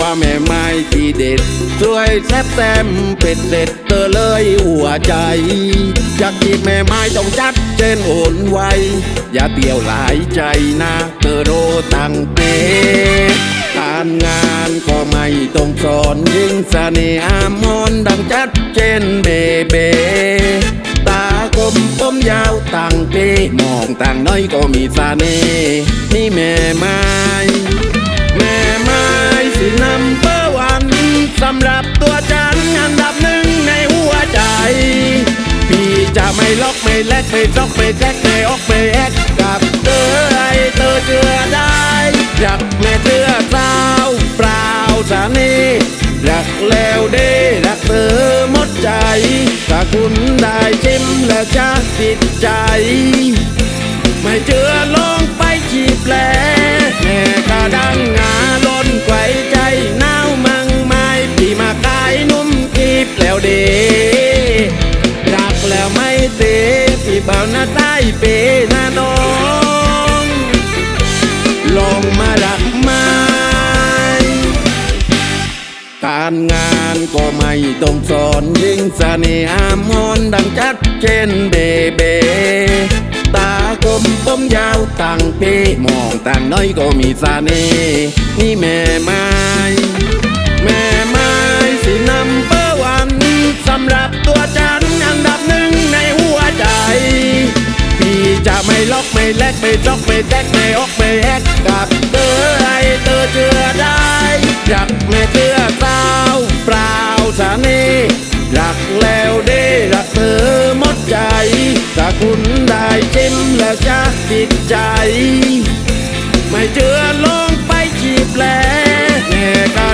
ว่าแม่ไม้ที่เด็ด สวยแซ่บแซมเป็ดเด็ดเตอเลยหัวใจอยากจีบแม่ไม้ต้องจัดเจนโอนไวอย่าเตียวหลายใจนะเตอโรตังเปการงานก็ไม่ต้องสอนยิ่งเสน่หามอนดังจัดเจนเบเบตากลมผมยาวต่างเปมองต่างน้อยก็มีเสน่ห์นี่แม่ไม้แม่ ไม้สินำเบอร์วันสำหรับตัวฉันอันดับหนึ่งในหัวใจ พี่จะไม่ล็อกไม่แลกไม่ล็อกไม่แจ็คไม่ออกไม่แอกกับเธอไอเธอเชื่อได้รักแม่เธอสาวเปล่าสานีรักแล้วเด้รักเธอหมดใจถ้าคุณได้ชิมแล้วจะติดใจ ไม่เชื่อลองไปจีบแลแม่ก็ดังงาน เปหน้าน้อง ลองมารักไม้การงานก็ไม่ต้องสอนยิ่งเสน่หามอนดังจัดเจนเบเบตากลมผมยาวต่างเปมองต่างน้อยก็มีเสน่ห์นี่แม่ไม้แม่ไม้สินำเบอร์วันสำหรับตัวฉัน ล็อกไม่แลกไม่ล็อกไม่แจ็คไม่ออกไม่แอกกับเธอไอเธอเชื่อได้รักแม่เชื่อสาเปล่าสานีรักแล้วเด้รักเธอหมดใจถ้าคุณได้ชิมแล้วจะติดใจ ไม่เชื่อลงไปจีบแลแม่ก็ดั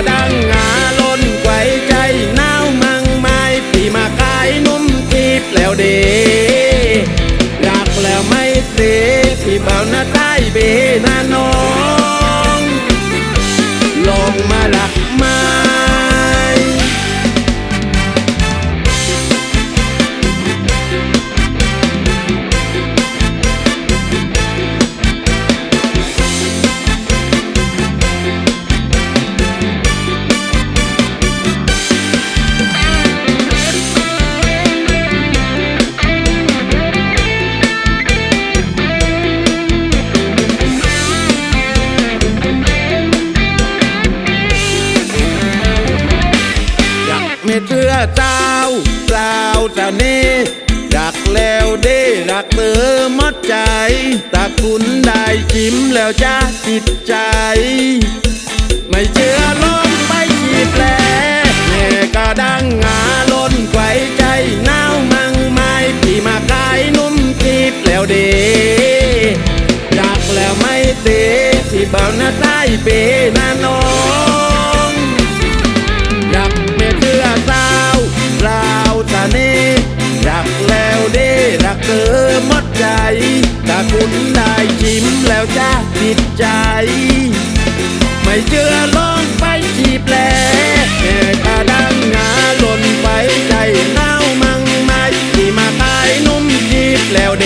ล จ้าเนี้รักแล้วเด้รักเธอหมดใจแต่คุณได้จิ้มแล้วจะติดใจ ไม่เชื่อ เธอหมดใจถ้าคุณได้ชิมแล้วจะติดใจ ไม่เชื่อลองไปจีบแลแม่ตาดังงาหล่นไปใจเนามังไม่ที่มาตายนุ่มจีบแล้วเด